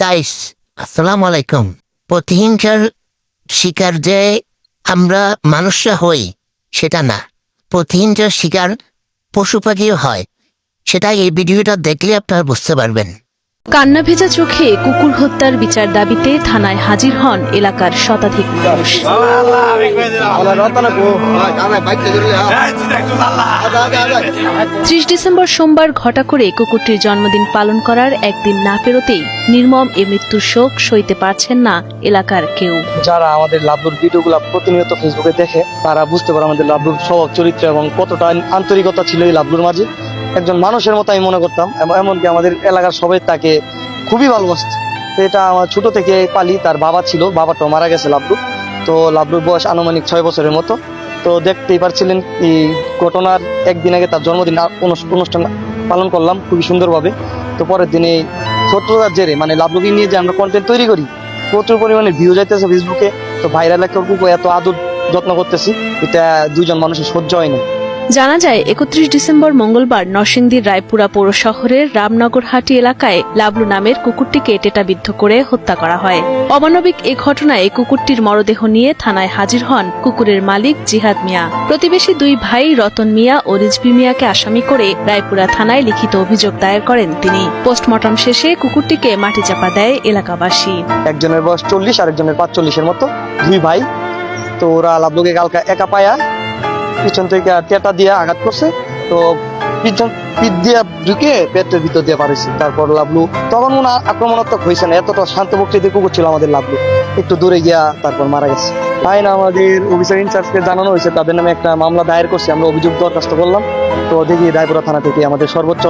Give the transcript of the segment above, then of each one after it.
Guys আসসালামু আলাইকুম। প্রতিহিংসার শিকার যে আমরা মানুষরা হই, সেটা না। প্রতিহিংসার শিকার পশু পাখিও হয়। সেটাই এই ভিডিওটা দেখলে আপনারা বুঝতে পারবেন। কান্না ভেজা চোখে কুকুর হত্যার বিচার দাবিতে থানায় হাজির হন এলাকার শতাধিক মানুষ। ত্রিশ ডিসেম্বর সোমবার ঘটা করে কুকুরটির জন্মদিন পালন করার একদিন না পেরোতেই নির্মম এ মৃত্যুর শোক সইতে পারছেন না এলাকার কেউ। যারা আমাদের লাভলুর ভিডিওগুলো প্রতিনিয়ত ফেসবুকে দেখে, তারা বুঝতে পারে আমাদের লাভলুর স্বভাব, চরিত্র এবং কতটা আন্তরিকতা ছিল এই লাভলুর মাঝে। একজন মানুষের মতো আমি মনে করতাম এমনকি আমাদের এলাকার সবাই তাকে খুবই ভালোবাসত। তো এটা আমার ছোট থেকে পালি, তার বাবা ছিল বাবাটাও মারা গেছে লাভলু তো লাভলুর বয়স আনুমানিক ছয় বছরের মতো। তো দেখতেই পারছিলেন এই ঘটনার একদিন আগে তার জন্মদিন অনুষ্ঠান পালন করলাম খুবই সুন্দরভাবে। তো পরের দিনে শত্রুতার জেরে মানে লাভলুকে নিয়ে যে আমরা কন্টেন্ট তৈরি করি, প্রচুর পরিমাণে ভিউ যাইতেছে ফেসবুকে তো ভাইরাল একটা এত আদর যত্ন করতেছি, এটা দুজন মানুষের সহ্য হয় না জানা যায়, একত্রিশ ডিসেম্বর মঙ্গলবার নরসিংদীর রায়পুরা পৌর শহরের রামনগরহাটি এলাকায় লাবলু নামের কুকুরটিকে টেটাবিদ্ধ করে হত্যা করা হয়। অমানবিক এ ঘটনায় কুকুরটির মরদেহ নিয়ে থানায় হাজির হন কুকুরের মালিক জিহাদ মিয়া। প্রতিবেশী দুই ভাই রতন মিয়া ও রিজভি মিয়াকে আসামি করে রায়পুরা থানায় লিখিত অভিযোগ দায়ের করেন তিনি। পোস্টমর্টম শেষে কুকুরটিকে মাটি চাপা দেয় এলাকাবাসী। একজনের বয়স চল্লিশ, আরেকজনের পাঁচচল্লিশের মতো, দুই ভাই। তো ওরা লাভলুকে কালকা একা পায়া পিছন থেকে টেটা দিয়ে আঘাত করছে। তো পিছন পিঠ দিয়ে ঢুকে পেটের ভিতর দিয়ে পারেছে তারপর লাভলু তখন মনে আক্রমণাত্মক হয়েছে না, এতটা শান্ত প্রকৃতি কুকুর ছিল আমাদের লাভলু একটু দূরে গিয়া তারপর মারা গেছে। তাই না আমাদের অফিসার ইনচার্জকে জানানো হয়েছে, তাদের নামে একটা মামলা দায়ের করছে, আমরা অভিযোগ দরখাস্ত করলাম। তো দেখি, রায়পুরা থানা থেকে আমাদের সর্বোচ্চ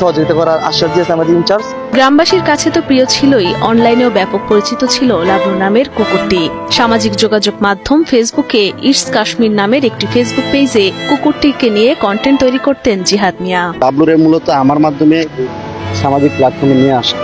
সহযোগিতা করার আশ্বাস দিয়েছে আমাদের ইনচার্জ। গ্রামবাসীর কাছে তো প্রিয় ছিলই, অনলাইনেও ব্যাপক পরিচিত ছিল লাবলু নামের কুকুরটি। সামাজিক যোগাযোগ মাধ্যম ফেসবুকে ইটস কাশ্মীর নামের একটি ফেসবুক পেজে কুকুরটিকে নিয়ে কন্টেন্ট তৈরি করতেন জিহাদ মিয়া। লাবলুরে মূলত আমার মাধ্যমে সামাজিক প্ল্যাটফর্মে নিয়ে আসে।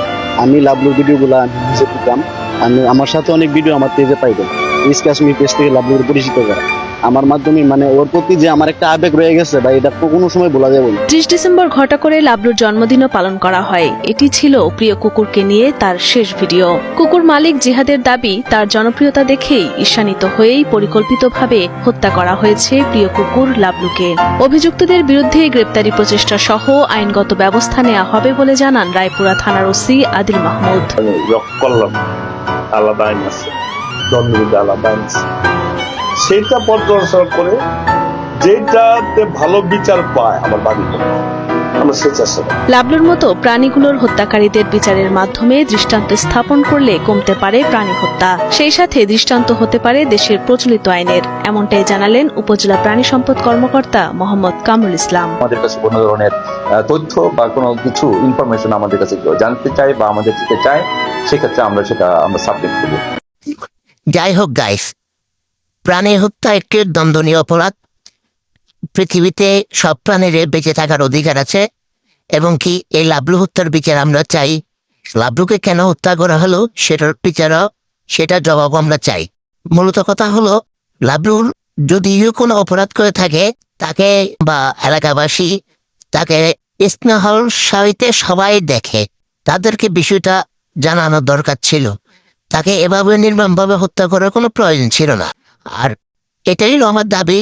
আমি লাবলুর ভিডিওগুলো নিজে দিতাম। আমি, আমার সাথে অনেক ভিডিও আমার পেজে পাইবেন ইস কাশ্মীর পেজ থেকে লাবলুর পরিচিত করা। আমার মাধ্যমে মানে ওর প্রতি যে আমার একটা আবেগ রয়ে গেছে বা এটা কোনো সময় বলা যাবে না। ত্রিশ ডিসেম্বর ঘটা করে লাবলুর জন্মদিনও পালন করা হয়। এটি ছিল প্রিয় কুকুরকে নিয়ে তার শেষ ভিডিও। কুকুর মালিক জিহাদের দাবি তার জনপ্রিয়তা দেখেই ঈর্ষান্বিত হয়েই পরিকল্পিতভাবে হত্যা করা হয়েছে প্রিয় কুকুর লাবলুকে। অভিযুক্তদের বিরুদ্ধে গ্রেপ্তারি প্রচেষ্টা সহ আইনগত ব্যবস্থা নেওয়া হবে বলে জানান রায়পুরা থানার ওসি আদিল মাহমুদ। আলাদা আইন আছে। দণ্ডবিধি আলাদা আইন আছে। সেটা পর্যালোচনা করে যেটাতে ভালো বিচার পায় আমার বাড়ি আমরা সে চেষ্টা লাবলুর মতো প্রাণীগুলোর হত্যাকারীদের বিচারের মাধ্যমে দৃষ্টান্ত স্থাপন করলে কমতে পারে প্রাণী হত্যা। সেই সাথে দৃষ্টান্ত হতে পারে দেশের প্রচলিত আইনের। এমনটাই জানালেন উপজেলা প্রাণী সম্পদ কর্মকর্তা মোহাম্মদ কামরুল ইসলাম। আমাদের কাছে কোনো ধরনের তথ্য বা কোনো কিছু ইনফরমেশন আমাদের কাছে কেউ জানতে চায় বা আমাদের থেকে চায় সেক্ষেত্রে আমরা সেটা আমরা সাবমিট করব। যাই হোক গাইস প্রাণী হত্যা একটি দণ্ডনীয় অপরাধ। পৃথিবীতে সব প্রাণীর বেঁচে থাকার অধিকার আছে, এবং কি এই লাবলু হত্যার বিচার আমরা চাই? লাবলুকে কেন হত্যা করা হলো সেটার বিচারও, সেটার জবাব আমরা চাই। মূলত কথা হলো লাবলুর যদিও কোনো অপরাধ করে থাকে, তাকে বা এলাকাবাসী তাকে স্নেহর সহিতে সবাই দেখে। তাদেরকে বিষয়টা জানানো দরকার ছিল। তাকে এভাবে নির্মমভাবে হত্যা করার কোনো প্রয়োজন ছিল না। আর এটাই হলো আমার দাবি।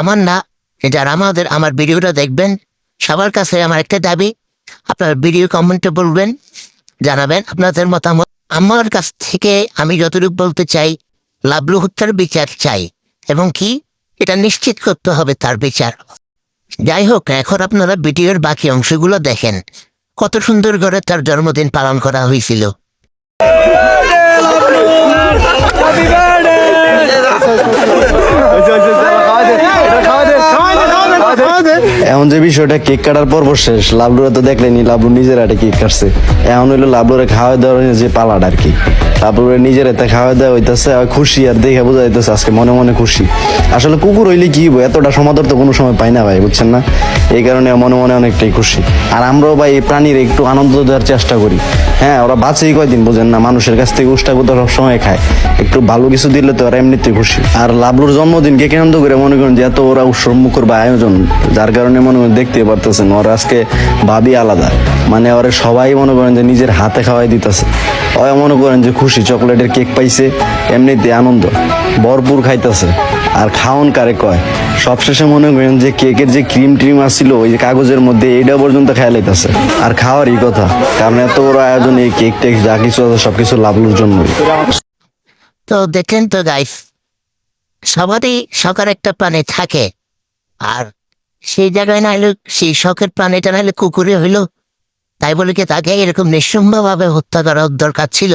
আমার না, যারা আমাদের, আমার ভিডিওটা দেখবেন, সবার কাছে আমার একটা দাবি। আপনার ভিডিও কমেন্টে বলবেন, জানাবেন আপনাদের মতামত। আমার কাছ থেকে আমি যতটুকু বলতে চাই লাভলু হত্যার বিচার চাই, এবং কি? এটা নিশ্চিত করতে হবে তার বিচার। যাই হোক, এখন আপনারা ভিডিওর বাকি অংশগুলো দেখেন। কত সুন্দর করে তার জন্মদিন পালন করা হয়েছিল। খাওয়া এখন যে বিষয়টা কেক কাটার পর্ব শেষ। লাবলুরা তো দেখলেনি লাবলু নিজের একটা কেক কাটছে। এখন হইল লাবলুরে খাওয়া দেওয়ার যে পালাটা আর কি। লাবলুরে নিজের এতে খাওয়া দেওয়া হইতেছে আর খুশি আর দেখে বোঝা যাইতেছে আজকে মনে মনে খুশি। আসলে কুকুর হইলে কি হইবো? এতটা সমাদর তো কোনো সময় পাই না ভাই বুঝছেন না? এই কারণে মনে মনে অনেকটাই খুশি। আর আমরাও ভাই এই প্রাণীর একটু আনন্দ দেওয়ার চেষ্টা করি। হ্যাঁ ওরা বাঁচেই কয়দিন বোঝেন না? মানুষের কাছ থেকে উষ্টা কোথা সবসময় খায়। একটু ভালো কিছু দিলে তো ওরা এমনিতেই খুশি। আর লাবলুর জন্মদিনকে কেন্দ্র করে মনে করেন যে এত ওরা উৎসব মুখর বা আয়োজন একজন যার কারণে মনে করেন দেখতে পারতেছেন, ওর আজকে ভাবি আলাদা। মানে ওরে সবাই মনে করেন যে নিজের হাতে খাওয়াই দিতেছে। ওই মনে করেন যে খুশি, চকলেটের কেক পাইছে, এমনিতে আনন্দ। ভরপুর খাইতেছে। আর খাওন কারে কয়? সবশেষে মনে করেন যে কেকের যে ক্রিম ট্রিম আসছিল ওই যে কাগজের মধ্যে এইটা পর্যন্ত খেয়াল হইতেছে আর খাওয়ারই কথা, কারণ এত বড় আয়োজন এই কেক টেক যা কিছু আছে সবকিছু লাভলুর জন্যই। তো দেখেন তো গাইস সবারই শখের একটা প্রাণী থাকে। আর সেই জায়গায় না হলে, সেই শখের প্রাণীটা না হলে কুকুরে হইল। তাই বলে কি তাকে এরকম নিঃসম্ভভাবে হত্যা করার দরকার ছিল?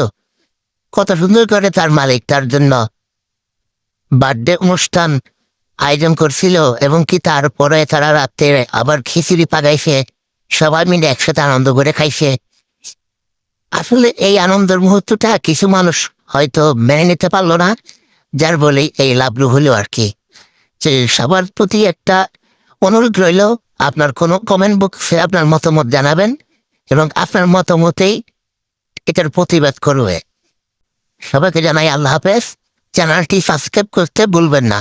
কত সুন্দর করে তার মালিক তার জন্য বার্থডে অনুষ্ঠান আয়োজন করছিল এবং কি তারপরে তারা রাত্রে আবার খিচুড়ি পাকাইছে। সবাই মিলে একসাথে আনন্দ করে খাইছে। আসলে এই আনন্দের মুহূর্তটা কিছু মানুষ হয়তো মেনে নিতে পারল না, যার বলে এই লাভলু হলো আর কি। সবার প্রতি একটা অনুরোধ রইল, আপনার কোনো কমেন্ট বক্সে আপনার মতামত জানাবেন এবং আপনার মতামতেই এটার প্রতিবাদ করবে। সবাইকে জানাই আল্লাহ হাফেজ। চ্যানেলটি সাবস্ক্রাইব করতে ভুলবেন না।